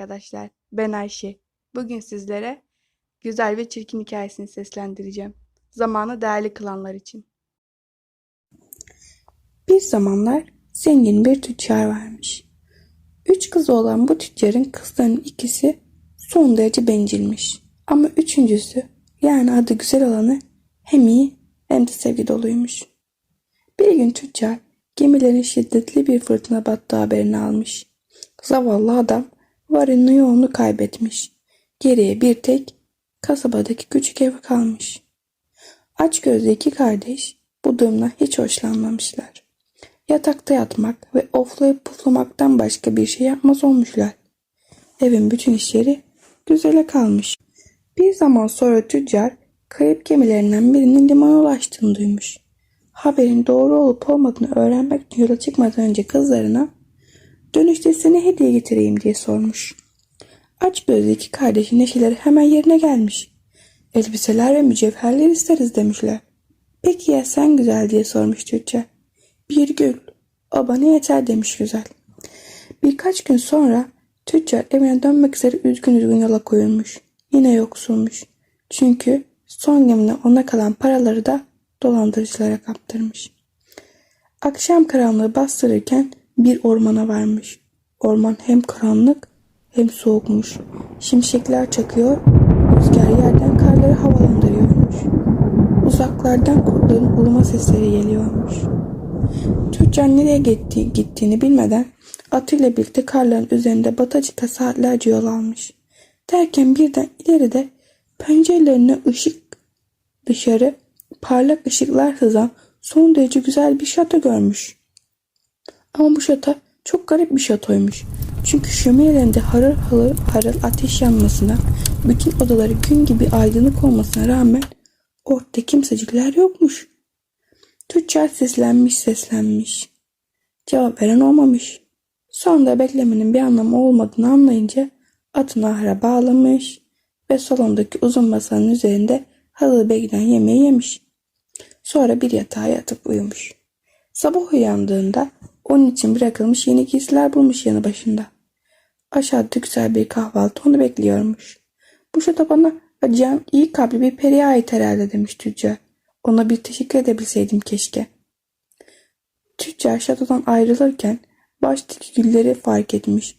arkadaşlar. Ben Ayşe. Bugün sizlere güzel ve çirkin hikayesini seslendireceğim. Zamanı değerli kılanlar için. Bir zamanlar zengin bir tüccar varmış. Üç kızı olan bu tüccarın kızlarının ikisi son derece bencilmiş. Ama üçüncüsü yani adı güzel olanı hem iyi hem de sevgi doluymuş. Bir gün tüccar gemilerin şiddetli bir fırtına battığı haberini almış. Zavallı adam varını yoğunu kaybetmiş. Geriye bir tek kasabadaki küçük ev kalmış. Aç gözlü iki kardeş bu durumdan hiç hoşlanmamışlar. Yatakta yatmak ve oflayıp puflamaktan başka bir şey yapmaz olmuşlar. Evin bütün işleri güzele kalmış. Bir zaman sonra tüccar kayıp gemilerinden birinin limana ulaştığını duymuş. Haberin doğru olup olmadığını öğrenmek için yola çıkmadan önce kızlarına dönüşte size hediye getireyim diye sormuş. Aç gözlü iki kardeşin neşeleri hemen yerine gelmiş. Elbiseler ve mücevherler isteriz demişler. Peki ya sen güzel diye sormuş tüccar. Bir gül. O bana yeter demiş güzel. Birkaç gün sonra tüccar evine dönmek üzere üzgün üzgün yola koyulmuş. Yine yoksulmuş. Çünkü son gemine ona kalan paraları da dolandırıcılara kaptırmış. Akşam karanlığı bastırırken bir ormana varmış. Orman hem karanlık hem soğukmuş. Şimşekler çakıyor, rüzgar yerden karları havalandırıyormuş. Uzaklardan kurtların uluma sesleri geliyormuş. Tüccar nereye gitti, gittiğini bilmeden atıyla birlikte karların üzerinde batacıkta saatlerce yol almış. Derken birden ileride pencerelerine ışık dışarı parlak ışıklar sızan son derece güzel bir şato görmüş. Ama bu şato çok garip bir şatoymuş. Çünkü şöminelerinde harıl harıl harıl ateş yanmasına, bütün odaları gün gibi aydınlık olmasına rağmen ortada kimsecikler yokmuş. Tüccar seslenmiş seslenmiş. Cevap veren olmamış. Sonunda beklemenin bir anlamı olmadığını anlayınca atını ahıra bağlamış ve salondaki uzun masanın üzerinde hazır bekleyen yemeği yemiş. Sonra bir yatağa yatıp uyumuş. Sabah uyandığında onun için bırakılmış yeni giysiler bulmuş yanı başında. Aşağıda güzel bir kahvaltı onu bekliyormuş. Bu şurada bana acıyan iyi kalpli bir periye ait herhalde demiş tüccar. Ona bir teşekkür edebilseydim keşke. Tüccar şatodan ayrılırken baştaki gülleri fark etmiş.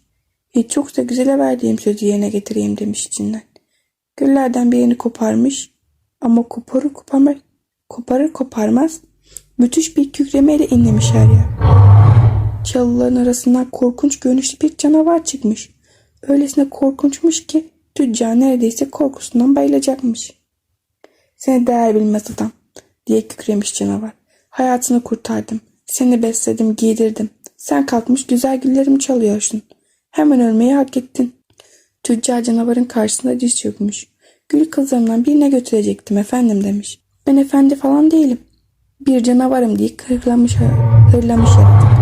Hiç çoksa güzele verdiğim sözü yerine getireyim demiş içinden. Güllerden birini koparmış ama koparır koparmaz, koparır koparmaz müthiş bir kükremeyle inlemiş her yer. Çalıların arasından korkunç görünüşlü bir canavar çıkmış. Öylesine korkunçmuş ki tüccar neredeyse korkusundan bayılacakmış. Seni değer bilmez adam diye kükremiş canavar. Hayatını kurtardım. Seni besledim, giydirdim. Sen kalkmış güzel güllerimi çalıyorsun. Hemen ölmeyi hak ettin. Tüccar canavarın karşısında diz çökmüş. Gül kızlarımdan birine götürecektim efendim demiş. Ben efendi falan değilim. Bir canavarım diye hırlamış, hırlamış yaratık.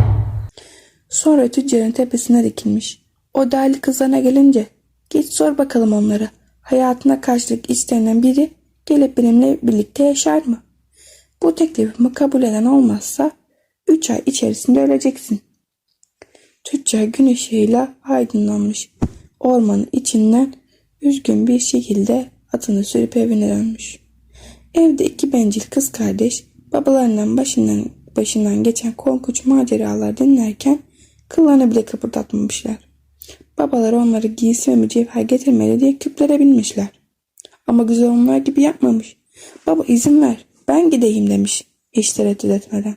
Sonra tüccarın tepesine dikilmiş. O değerli kızlarına gelince git sor bakalım onlara. Hayatına karşılık istenilen biri gelip benimle birlikte yaşar mı? Bu teklifimi kabul eden olmazsa üç ay içerisinde öleceksin. Tüccar gün ışığıyla aydınlanmış. Ormanın içinden üzgün bir şekilde atını sürüp evine dönmüş. Evde iki bencil kız kardeş babalarından başından, başından geçen korkunç maceralar dinlerken kıllarını bile kıpırdatmamışlar. Babaları onları giysi ve mücevher getirmeli diye küplere binmişler. Ama güzel onlar gibi yapmamış. Baba izin ver ben gideyim demiş hiç tereddüt etmeden.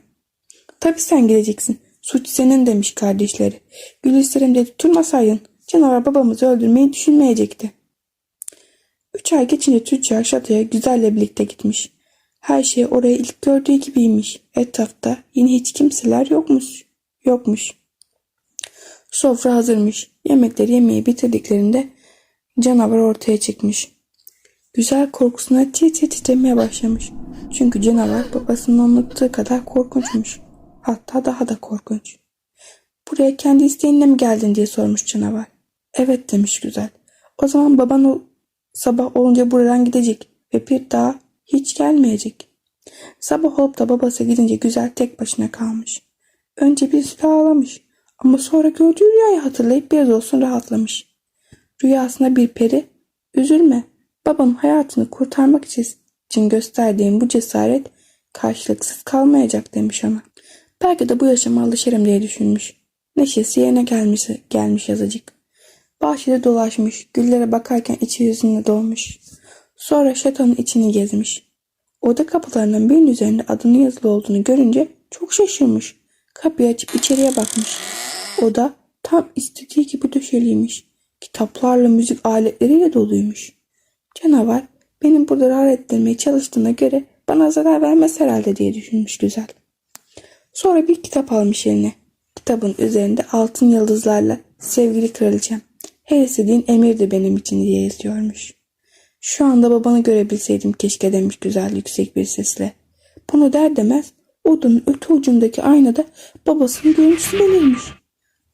Tabii sen gideceksin. Suç senin demiş kardeşleri. Gül isterim de tutturmasaydın canavar babamızı öldürmeyi düşünmeyecekti. Üç ay geçince tüccar şatoya güzelle birlikte gitmiş. Her şey oraya ilk gördüğü gibiymiş. Etrafta yine hiç kimseler yokmuş. Yokmuş. Sofra hazırmış. Yemekleri yemeği bitirdiklerinde canavar ortaya çıkmış. Güzel korkusuna tir tir titremeye başlamış. Çünkü canavar babasının anlattığı kadar korkunçmuş. Hatta daha da korkunç. Buraya kendi isteğinle mi geldin diye sormuş canavar. Evet demiş güzel. O zaman baban o sabah olunca buradan gidecek ve bir daha hiç gelmeyecek. Sabah olup da babası gidince güzel tek başına kalmış. Önce bir süre ağlamış ama sonra gördüğü rüyayı hatırlayıp biraz olsun rahatlamış. Rüyasında bir peri, üzülme, babanın hayatını kurtarmak için gösterdiğim bu cesaret karşılıksız kalmayacak demiş ona. Belki de bu yaşama alışırım diye düşünmüş. Neşesi yerine gelmiş, gelmiş yazıcık. Bahçede dolaşmış, güllere bakarken içi yüzüne dolmuş. Sonra şatonun içini gezmiş. Oda kapılarının birinin üzerinde adının yazılı olduğunu görünce çok şaşırmış. Kapıyı açıp içeriye bakmış. Oda tam istediği gibi döşeliymiş. Kitaplarla müzik aletleriyle doluymuş. Canavar benim burada rahat ettirmeye çalıştığına göre bana zarar vermez herhalde diye düşünmüş güzel. Sonra bir kitap almış eline. Kitabın üzerinde altın yıldızlarla sevgili kraliçem. Her istediğin emirdi benim için diye yazıyormuş. Şu anda babanı görebilseydim keşke demiş güzel yüksek bir sesle. Bunu der demez odanın öte ucundaki aynada babasının görüntüsü belirmiş.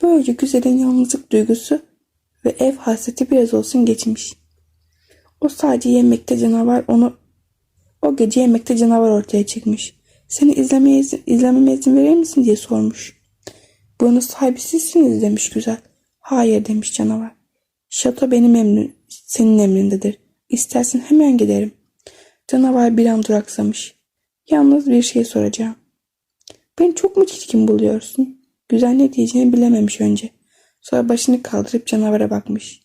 Böylece güzelin yalnızlık duygusu ve ev hasreti biraz olsun geçmiş. O sadece yemekte canavar onu o gece yemekte canavar ortaya çıkmış. Seni izlemeye izlememe izin verir misin diye sormuş. Bunun sahibi sizsiniz demiş güzel. Hayır demiş canavar. Şato benim emrim, senin emrindedir. İstersen hemen giderim. Canavar bir an duraksamış. Yalnız bir şey soracağım. Beni çok mu çirkin buluyorsun? Güzel ne diyeceğini bilememiş önce. Sonra başını kaldırıp canavara bakmış.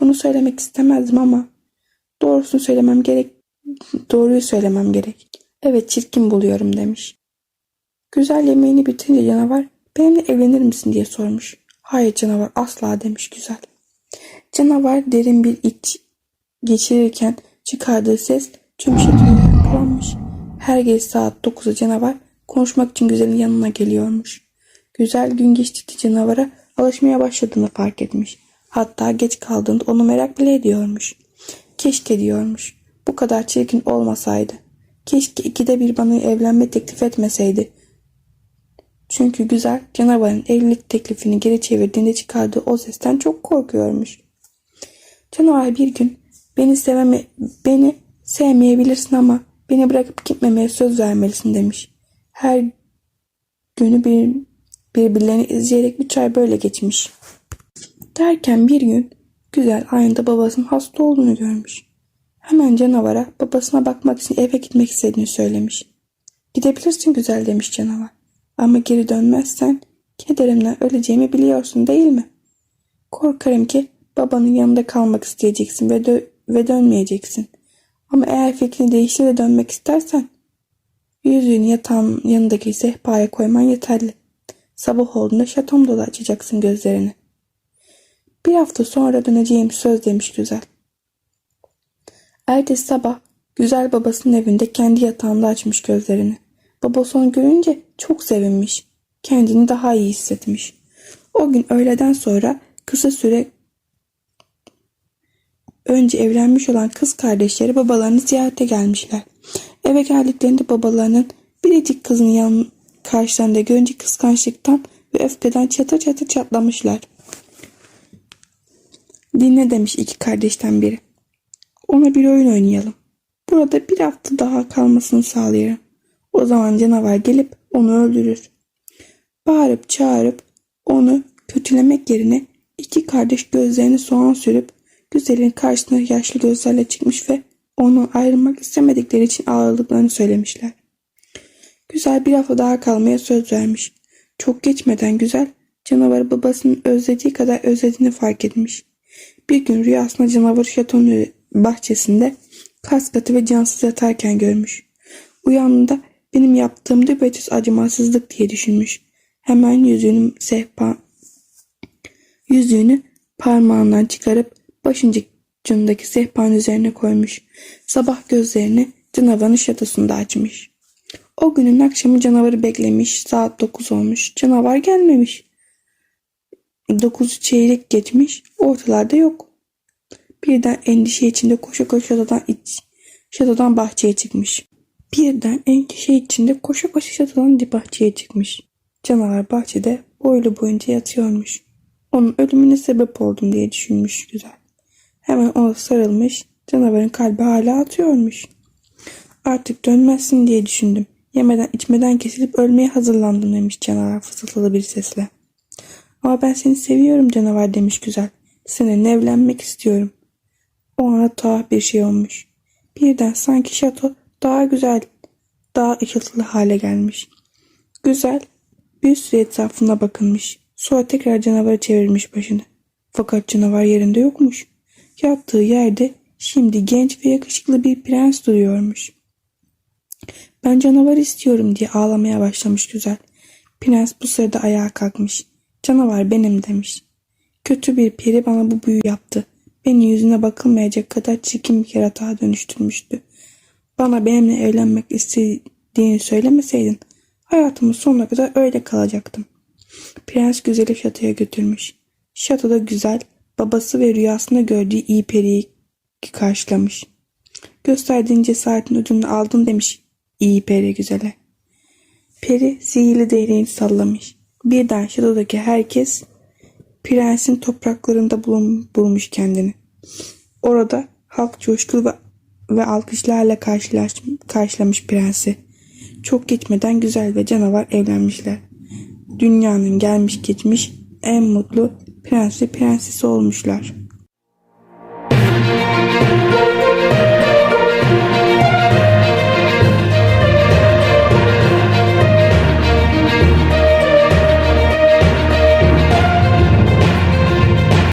Bunu söylemek istemezdim ama doğrusunu söylemem gerek. Doğruyu söylemem gerek. Evet çirkin buluyorum demiş. Güzel yemeğini bitirince canavar benimle evlenir misin diye sormuş. Hayır canavar asla demiş güzel. Canavar derin bir iç geçirirken çıkardığı ses tüm şatoyu yankılanmış. Her gece saat 9'da canavar konuşmak için güzelin yanına geliyormuş. Güzel gün geçtikçe canavara alışmaya başladığını fark etmiş. Hatta geç kaldığında onu merak bile ediyormuş. Keşke diyormuş. Bu kadar çirkin olmasaydı. Keşke ikide bir bana evlenme teklif etmeseydi. Çünkü güzel canavarın evlilik teklifini geri çevirdiğinde çıkardığı o sesten çok korkuyormuş. Canavar bir gün beni seveme beni sevmeyebilirsin ama beni bırakıp gitmemeye söz vermelisin demiş. Her günü bir, birbirlerini izleyerek üç ay böyle geçmiş. Derken bir gün güzel aynada babasının hasta olduğunu görmüş. Hemen canavara babasına bakmak için eve gitmek istediğini söylemiş. Gidebilirsin güzel demiş canavar. Ama geri dönmezsen kederimden öleceğimi biliyorsun değil mi? Korkarım ki babanın yanında kalmak isteyeceksin ve, dö- ve dönmeyeceksin. Ama eğer fikrini değiştir de dönmek istersen yüzüğünü yatağın yanındaki sehpaya koyman yeterli. Sabah olduğunda şatomda da açacaksın gözlerini. Bir hafta sonra döneceğim söz demiş güzel. Ertesi sabah güzel babasının evinde kendi yatağında açmış gözlerini. Babası onu görünce çok sevinmiş. Kendini daha iyi hissetmiş. O gün öğleden sonra kısa süre önce evlenmiş olan kız kardeşleri babalarını ziyarete gelmişler. Eve geldiklerinde babalarının biricik kızını yan karşılarında görünce kıskançlıktan ve öfkeden çatır çatır çatlamışlar. Dinle demiş iki kardeşten biri. Ona bir oyun oynayalım. Burada bir hafta daha kalmasını sağlayırım. O zaman canavar gelip onu öldürür. Bağırıp çağırıp onu kötülemek yerine iki kardeş gözlerini soğan sürüp güzelin karşısına yaşlı gözlerle çıkmış ve onu ayrılmak istemedikleri için ağladıklarını söylemişler. Güzel bir hafta daha kalmaya söz vermiş. Çok geçmeden güzel canavarı babasının özlediği kadar özlediğini fark etmiş. Bir gün rüyasında canavarı şatonun bahçesinde kas katı ve cansız yatarken görmüş. Uyandığında benim yaptığım düpedüz acımasızlık diye düşünmüş. Hemen yüzüğünü sehpa yüzüğünü parmağından çıkarıp başucundaki sehpanın üzerine koymuş. Sabah gözlerini canavarın şatosunda açmış. O günün akşamı canavarı beklemiş. Saat dokuz olmuş. Canavar gelmemiş. Dokuzu çeyrek geçmiş. Ortalarda yok. Birden endişe içinde koşa koşa şatodan, iç, şatodan bahçeye çıkmış. Birden endişe içinde koşa koşa şatodan bahçeye çıkmış. Canavar bahçede boylu boyunca yatıyormuş. Onun ölümüne sebep oldum diye düşünmüş güzel. Hemen ona sarılmış. Canavarın kalbi hala atıyormuş. Artık dönmezsin diye düşündüm. Yemeden içmeden kesilip ölmeye hazırlandım demiş canavar fısıltılı bir sesle. Ama ben seni seviyorum canavar demiş güzel. Seninle evlenmek istiyorum. O ana tuhaf bir şey olmuş. Birden sanki şato daha güzel, daha ışıltılı hale gelmiş. Güzel bir süre etrafına bakınmış. Sonra tekrar canavara çevirmiş başını. Fakat canavar yerinde yokmuş. Yattığı yerde şimdi genç ve yakışıklı bir prens duruyormuş. Ben canavar istiyorum diye ağlamaya başlamış güzel. Prens bu sırada ayağa kalkmış. Canavar benim demiş. Kötü bir peri bana bu büyü yaptı. Beni yüzüne bakılmayacak kadar çirkin bir yaratığa dönüştürmüştü. Bana benimle evlenmek istediğini söylemeseydin hayatımın sonuna kadar öyle kalacaktım. Prens güzeli şatoya götürmüş. Şatoda güzel, babası ve rüyasında gördüğü iyi periyi karşılamış. Gösterdiğin cesaretin ödülünü aldın demiş iyi peri güzele. Peri sihirli değneğini sallamış. Birden şatodaki herkes prensin topraklarında bulun, bulmuş kendini. Orada halk coşkulu ve, ve alkışlarla karşılaş, karşılamış prensi. Çok geçmeden güzel ve canavar evlenmişler. Dünyanın gelmiş geçmiş en mutlu prens ve prensesi olmuşlar.